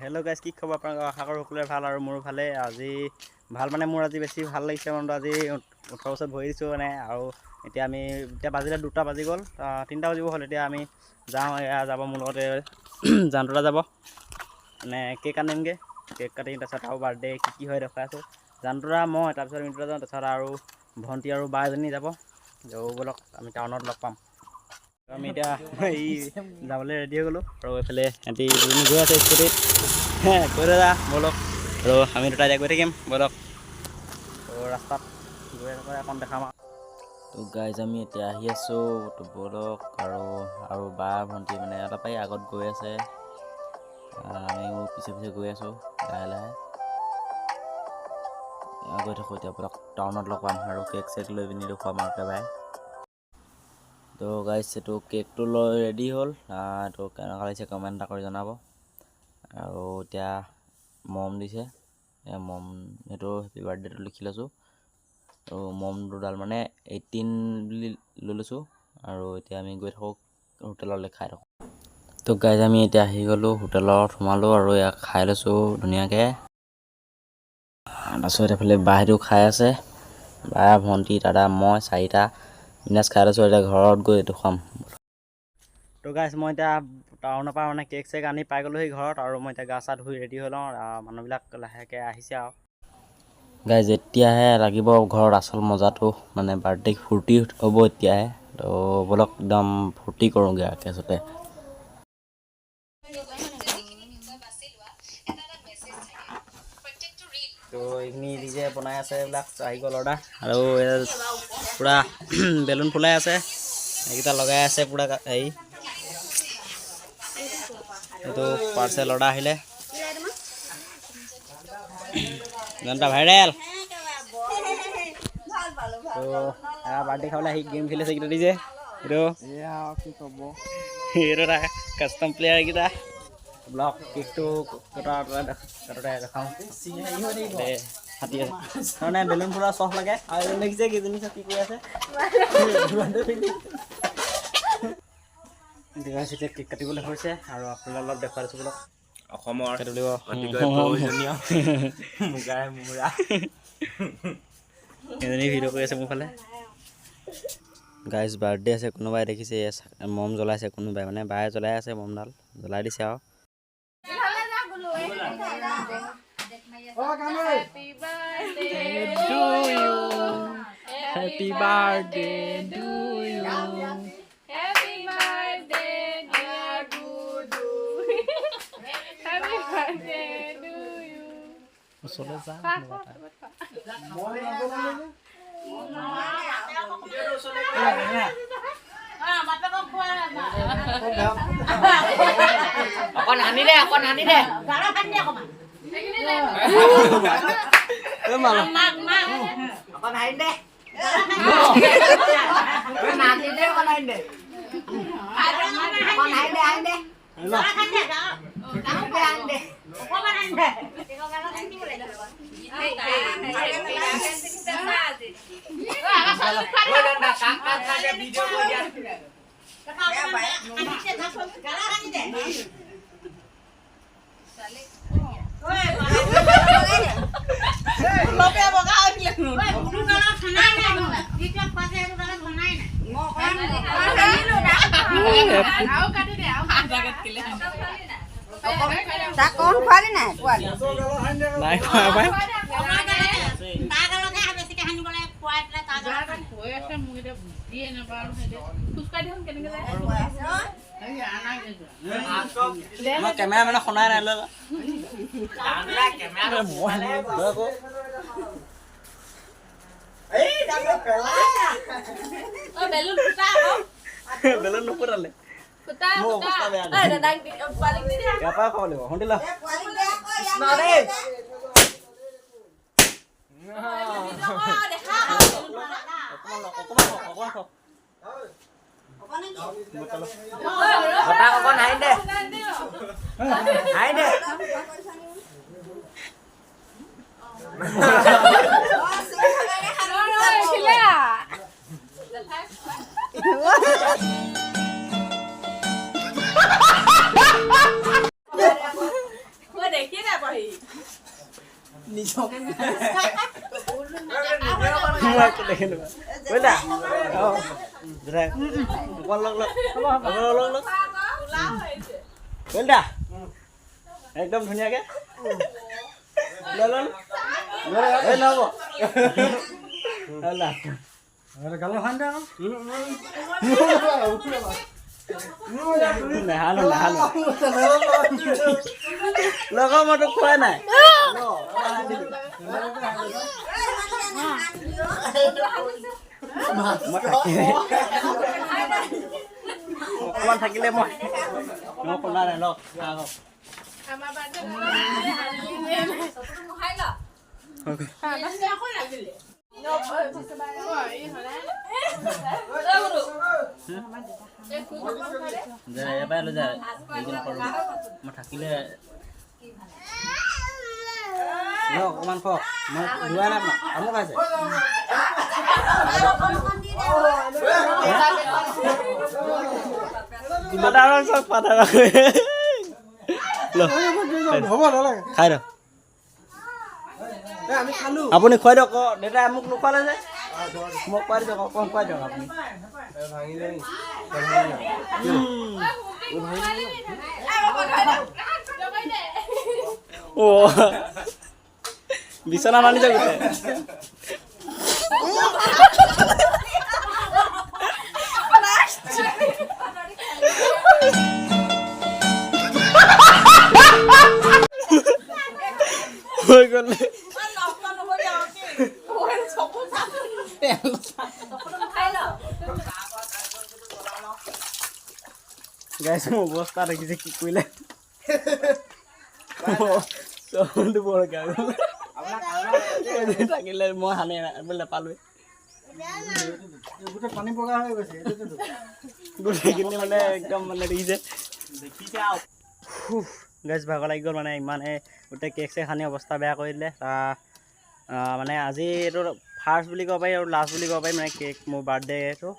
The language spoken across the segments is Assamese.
হেল্ল' গাইজ কি খবৰ? আপোনালোকৰ আশা কৰোঁ সকলোৰে ভাল আৰু মোৰো ভালেই। আজি ভাল মানে মোৰ আজি বেছি ভাল লাগিছে মনটো। আজি ওঠৰ বছৰত ভৰি দিছোঁ মানে আৰু এতিয়া আমি এতিয়া বাজিলে দুটা বাজি গ'ল। তিনিটা বাজিব হ'ল। এতিয়া আমি যাওঁ এয়া যাব মোৰ লগতে জানতৰা যাব। মানে কেক আনিমগৈ। কেক কাটিম তাৰপিছত আৰু বাৰ্থডে কি কি হয় দেখাই আছোঁ। জানতৰা মই তাৰপিছত মিত্ৰা যাওঁ। তাৰপিছত আৰু ভণ্টি আৰু বা এজনী যাব। যাব ব'লক আমি টাউনত লগ পাম। আমি এতিয়া এই যাবলৈ ৰেডি হৈ গ'লোঁ আৰু এইফালে সিহঁতি দুজনী গৈ আছে স্কুটিত কৈ দাদা ব'লক আৰু আমি দুটা এতিয়া গৈ থাকিম ব'লক ৰাস্তাত গৈ থকা এখন দেখাম আৰু। গাইজ আমি এতিয়া আহি আছোঁ তো ব'লক আৰু আৰু বা ভণ্টি মানে অলপ এই আগত গৈ আছে। আমিও পিছে পিছে গৈ আছোঁ লাহে লাহে। গৈ থাকোঁ এতিয়া ব'লক টাউনত লগ পাম আৰু কেক চেক লৈ পিনি দেখুৱাম আৰু একেবাৰে। তো গাইজ এইটো কেকটো লৈ ৰেডি হ'ল। এইটো কেনেকুৱা লাগিছে কমেণ্ট এটা কৰি জনাব। আৰু এতিয়া মম দিছে। মম সেইটো হেপী বাৰ্থডেটো লিখি লৈছোঁ। আৰু মম দুডাল মানে এইটিন বুলি লৈ লৈছোঁ। আৰু এতিয়া আমি গৈ থাকোঁ হোটেললৈ খাই থাকোঁ। তো গাইজ আমি এতিয়া আহি গ'লোঁ হোটেলত সোমালোঁ আৰু ইয়াক খাই লৈছোঁ ধুনীয়াকৈ। তাৰপিছত এইফালে বাহেঁতেও খাই আছে। বা ভণ্টি দাদা মই চাৰিটা। বিনাজ খাই লৈছোঁ এতিয়া ঘৰত গৈ এইটো খাম। তো গাইছ মই এতিয়া টাউনৰ পৰা মানে কেক চেক আনি পাই গ'লোহি ঘৰত আৰু মই এতিয়া গা চা ধুই ৰেডি হৈ লওঁ মানুহবিলাক লাহেকৈ আহিছে আৰু। গাইজ এতিয়াহে লাগিব ঘৰত আচল মজাটো মানে বাৰ্থডে ফূৰ্তি হ'ব এতিয়াহে। তো ব'লক একদম ফূৰ্তি কৰোঁগৈ আৰু এইখিনি দি যে বনাই আছে এইবিলাক আহি চাৰিকল অৰ্ডাৰ। আৰু পূৰা বেলুন ফুলাই আছে। এইকেইটা লগাই আছে পূৰা হেৰি। এইটো পাৰ্চেল অৰ্ডাৰ আহিলে। গানটা ভাইৰেল। তো এরা বার্থডে খাওয়ালে আহি গেম খেলে সেগুলো দিছে হিরো কি করব হিরোরা কাস্টম প্লেয়ার গিটা ব্লক কেকটো দেখাওঁ। ফাটি আছে। মানে বেলুন ফুলা চখ লাগে। আৰু দেখিছে কেইজনী কি কৰি আছে? এতিয়া কেক কাটিবলৈ হৈছে আৰু আপোনালোক অলপ দেখুৱাই দিছোঁ বোলক। অসমৰ কাটি দিব অতিকৈ প্ৰয়োজনীয়। মুগাৰে মুৰা। এজনী ভিডিঅ' কৰি আছে মোৰ ফালে গাইজ বাৰ্থডে আছে কোনোবাই দেখিছে মম জ্বলাইছে কোনোবাই মানে বায়ে জ্বলাই আছে মমডাল। জ্বলাই দিছে আৰু। Happy birthday to you. Happy birthday to you. Happy birthday dear you? Happy birthday to you. sudah, sama. Boleh ah, aku dulu? Aku nani deh, aku nani deh. Galakan dia kok, Mak. Emala. Apa naik deh? Apa naik deh? Apa naik deh? Apa naik deh? Naik deh. Đó. Đóng cái anh đi. Có bán anh đi. Thì con nó đánh chú lại rồi. Hãy subscribe cho kênh Ghiền Mì Gõ Để không bỏ lỡ những video hấp dẫn লৈ আকৌ অ, বেলুন ফুটা আকৌ। বেলুন নুফুটালে ফুটা, মোৰ ফুটা। অৱস্থা বেয়া ঐ, দাদাক ಬೆಲೂನ್ ಪುಟ ಬೆಲೂನ್ ನುಪ್ಪುರಲ್ಲ ಪುಟ ಪುಟ ಅರೆ ನಂಗೆ ಪಾಲಿಗೆ ದಿದಿ ಯಾಪ ಕಾವಲಿ ಹೊಂಡಿಲ್ಲ ನಾರೇ Bata ko na hindi. Hindi. నిజం Benda. Oh. Drag. Wal lok lok. Wal lok lok. Benda. Ekdom dunia ke? Lalu. Eh, nabo. Alah. Ada kalau handa. Nah, halo, halo. Lo kamu tuh kuana. অকণমান থাকিলে মই মই শুনা নাই লগ আগত যে এবাৰ লৈ যায় হেৰি নকৰোঁ মই থাকিলে লওক অকণমান খওক মই লোৱা নাই আপোনাক আমুক আছে পাতাৰক চাওক পাতাৰক খাই দিয়ক আপুনি খুৱাই দিয়ক আকৌ দেউতাই মোক নোখোৱালে যে মোক খুৱাই দিয়ক অকণ খুৱাই দিয়ক আপুনি অ বিছানা মানি যাবে ওই করলে গাইস বস্তা রাখিছে কি কৰিলে। বৰ বড় গাছ থাকিলে মই সানে নাপালোৱে গোটেইখিনি মানে একদম মানে দেখিছে। গেছ ভাগৰ লাগি গ'ল মানে ইমানে গোটেই কেক চেক সানি অৱস্থা বেয়া কৰি দিলে। মানে আজি এইটো ফাৰ্ষ্ট বুলি ক'ব পাৰি আৰু লাষ্ট বুলি ক'ব পাৰি মানে কেক মোৰ বাৰ্থডেটো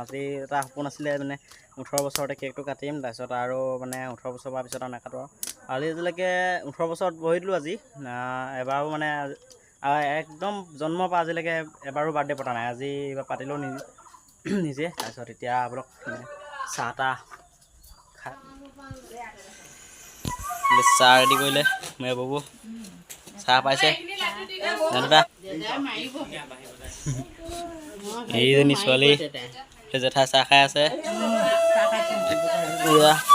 আজি এটা সপোন আছিলে মানে ওঠৰ বছৰতে কেকটো কাটিম তাৰপিছত আৰু মানে ওঠৰ বছৰ হোৱাৰ পিছত আৰু নাকাটো আৰু। আজি আজিলৈকে ওঠৰ বছৰত বহি দিলোঁ আজি। এবাৰো মানে একদম জন্মৰ পৰা আজিলৈকে এবাৰো বাৰ্থডে পতা নাই। আজি এইবাৰ পাতিলোঁ নিজে নিজে। তাৰপিছত এতিয়া মানে চাহ তাহ খাই চাহ ৰেডি কৰিলে মই বাবু। চাহ পাইছে। এইজনী ছোৱালী জেঠাই চাহ খাই আছে।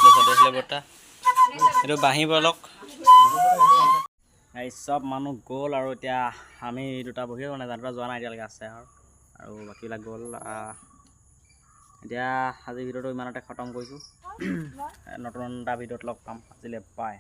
তাৰপিছত বৰ্তা। এইটো বাঁহী বলক চব মানুহ গ'ল আৰু এতিয়া আমি দুটা বহিয়ে মানে জানোদা যোৱা নাই এতিয়ালৈকে আছে আৰু আৰু বাকীবিলাক গ'ল এতিয়া আজিৰ ভিডিঅ'টো ইমানতে খতম কৰিছোঁ। নতুন এটা ভিডিঅ'ত লগ পাম আজিলৈ বাই।